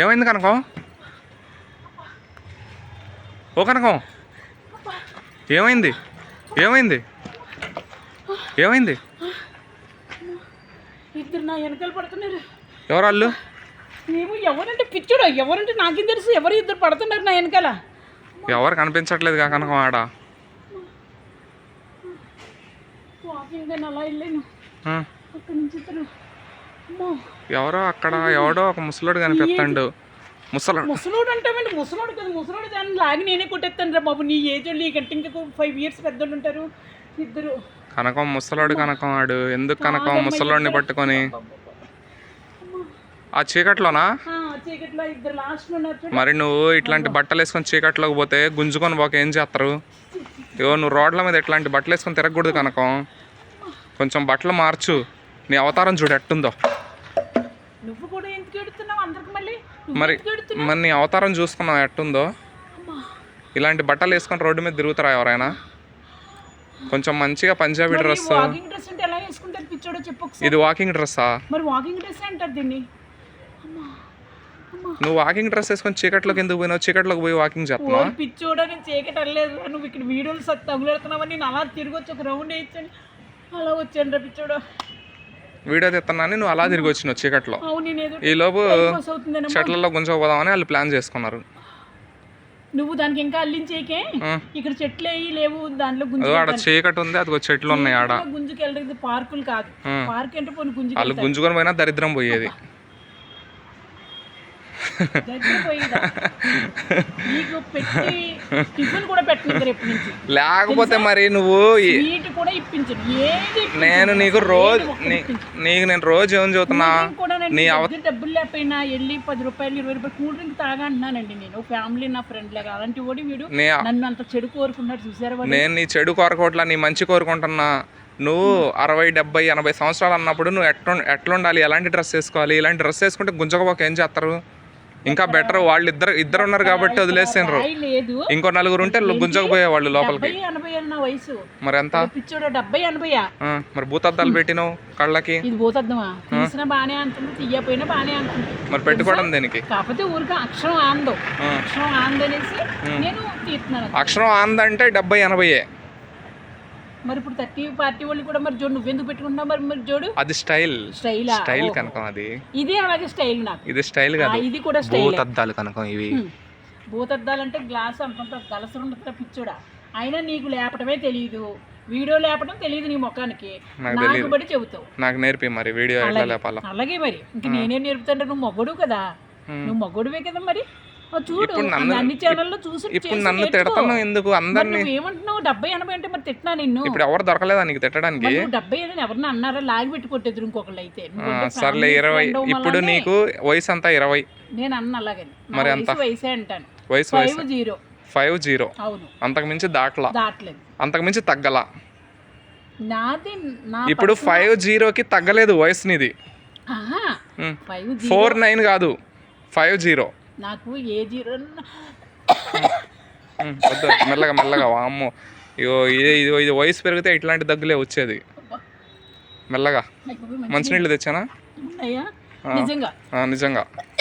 ఏమైంది కనకం? ఓ కనకం. ఏమైంది? ఏమైంది? ఏమైంది? ఇద్దరు నా వెనకాల పడుతున్నారు. ఎవరు వాళ్ళు? ఏమో ఎవరంటే పిచ్చుడు? ఎవరంటే నాకేం తెలుసు? ఎవరు ఇద్దరు పడుతున్నారు నా వెనకాల? ఎవరు కనిపించట్లేదు కనకం ఆడ? వాకింగ్ అలా వెళ్ళాను. అక్కడి నుంచి ఇద్దరు ఎవరో అక్కడ ఎవడో ఒక ముసలోడు కనిపిస్తాడు. ముసలోడు. ముసలోడు అంటామండి ముసలోడు కదా. ముసలోడు దాన్ని లాగి నేనే కొట్టేస్తాను రా బాబు. నీ ఏజ్ వాళ్ళు నీకంటే ఇంకా ఫైవ్ ఇయర్స్ పెద్దోళ్ళు ఉంటారు. ఇద్దరు. కనకం ముసలోడు కనకం ఆడు. ఎందుకు కనకం ముసలోడిని పట్టుకొని? ఆ చీకట్లోనా? మరి నువ్వు ఇట్లాంటి బట్టలు వేసుకొని చీకట్లోకి పోతే గుంజుకొని పోక ఏం చేస్తారు? ఇగో నువ్వు రోడ్ల మీద ఇట్లాంటి బట్టలు వేసుకొని తిరగకూడదు కనకం. కొంచెం బట్టలు మార్చు. నీ అవతారం చూడు ఎట్టుందో. నువ్వు కూడా ఎందుకు ఎడుతున్నావు అందరికి మళ్ళీ? మరి మరి నీ అవతారం చూసుకున్నావు ఎట్టుందో. ఇలాంటి బట్టలు వేసుకొని రోడ్డు మీద తిరుగుతారా ఎవరైనా? కొంచెం మంచిగా పంజాబీ డ్రెస్ వాకింగ్ డ్రెస్ అంటే ఎలా వేసుకుంటారు పిచ్చోడో చెప్పు ఇది వాకింగ్ డ్రెస్సా మరి వాకింగ్ డ్రెస్ అంటారు దీన్ని? నువ్వు వాకింగ్ డ్రెస్ వేసుకొని చీకట్లోకి ఎందుకు పోయినావు? చీకట్లోకి పోయి వాకింగ్ చేస్తున్నావు? పిచ్చోడా నేను చీకటి వెళ్ళలేదు నువ్వు ఇక్కడ వీడియోలు తగులెడుతున్నావని నేను అలా తిరిగి వచ్చి ఒక రౌండ్ వేయించాను అలా వచ్చాను రా పిచ్చోడా. వీడియో తీస్తున్నాను నువ్వు అలా తిరిగి వచ్చినావు చీకట్లో. అవును నేను ఏదో ఈ లోపు పాస్ అవుతుందేనమ్మా? చెట్లలో గుంజకపోదామని వాళ్ళు ప్లాన్ చేసుకున్నారు. నువ్వు దానికి ఇంకా అల్లించేకే. ఇక్కడ చెట్లు వేయి లేవు దాంట్లో గుంజు అదో ఆడ చీకటి ఉంది అదిగో చెట్లు ఉన్నాయి ఆడ. గుంజుకి వెళ్ళదు పార్కులు కాదు. పార్క్ అంటే పోనీ గుంజుకి వాళ్ళు గుంజుకొని పోయినా దరిద్రం పోయేది దగ్గర పోయిందా నీకు పెట్టి టిఫిన్ కూడా పెట్టిన రేపు నుంచి లేకపోతే మరి నువ్వు. నేను నీకు రోజు. నీకు నేను రోజు ఏం చదువుతున్నా కూల్ డ్రింక్ కూడా నేను నీ డబ్బులు లేకపోయినా వెళ్ళి పది రూపాయలు ఇరవై రూపాయలు కూల్ డ్రింక్ తాగా అంటున్నానండి నేను. ఫ్యామిలీ నా ఫ్రెండ్ లాగా. అలాంటి వాడు వీడు నన్ను అంత చెడు కోరుకున్నాడు. చూసారా నేను నీ చెడు కోరకోట్లా నీ మంచి కోరుకుంటున్నా. నువ్వు అరవై డెబ్బై ఎనభై సంవత్సరాలు అన్నప్పుడు నువ్వు ఎట్లా ఎట్లుండాలి? ఎలాంటి డ్రెస్ వేసుకోవాలి? ఇలాంటి డ్రెస్ వేసుకుంటే గుంజకపోక ఏం చేస్తారు? ఇంకా బెటర్ వాళ్ళు ఇద్దరు ఇద్దరు ఉన్నారు కాబట్టి వదిలేసిండ్రు ఇంకో నలుగురు ఉంటే గుంజకపోయే వాళ్ళు లోపలికి. ఎనభై మరి ఎంత? డెబ్బై ఎనభైయా ఆ, మరి భూతద్దాలు పెట్టినావు కళ్ళకి? మరి పెట్టుకోవడం దేనికి? అక్షరం ఆందంటే డెబ్బై ఎనభైయే. మరి ఇప్పుడు థర్టీ పార్టీ వాళ్ళు కూడా మరి జోడు నువ్వెందుకు పెట్టుకుంటున్నావు మరి మరి జోడు? అది స్టైల్. స్టైలా? స్టైల్ కనకం అది. ఇదే అలాగే స్టైల్ నాకు. ఇది స్టైల్ కాదు. ఇది కూడా స్టైల్. భూతద్దాలు కనకం ఇవి. భూతద్దాలంటే గ్లాస్ అంతంత గలసరు ఉండదు పిచ్చోడా. అయినా నీకు లేపటమే తెలియదు వీడియో లేపటం తెలియదు నీ ముఖానికి. నాకు. బడి చెబుతావు. నాకు నేర్పి మరి వీడియో ఎట్లా లేపాలా. అలాగే మరి. ఇంక నేనేం నేర్పుతాంటే నువ్వు మొగడు కదా. నువ్వు మొగడువే కదా మరి. చూడు అన్ని ఛానల్లో చూసి ఇప్పుడు నన్ను. తిడతాను ఎందుకు? అందరినీ ఏమంటున్నావు? డెబ్బై ఎనభై అంటే మరి తిట్టినా నిన్ను. ఇప్పుడు ఎవరు దొరకలేదా నీకు తిట్టడానికి? డెబ్బై అని ఎవరన్నా అన్నారా? లాగి పెట్టి కొట్టేద్దరు ఇంకొకళ్ళు అయితే సర్లే ఇరవై. ఇప్పుడు నీకు వయసు అంతా ఇరవై. నేను అన్న అలాగని నా మరి వయసు వయసే అంటాను. వయసు వయసు. జీరో ఫైవ్ జీరో అవును. అంతకు మించి దాటలా. దాటలేదు. అంతకు మించి తగ్గల. నాది ఇప్పుడు ఫైవ్ జీరోకి తగ్గలేదు వయసు నీది. ఫోర్ నైన్ కాదు. ఫైవ్ జీరో నాకు ఏ జీరో ఉమ్, వద్దు మెల్లగా మెల్లగా వామ్మో ఇగో ఇది ఇది ఇది వయసు పెరిగితే ఇట్లాంటి దగ్గులే వచ్చేది. మెల్లగా. మంచినీళ్ళు తెచ్చానా? నిజంగా.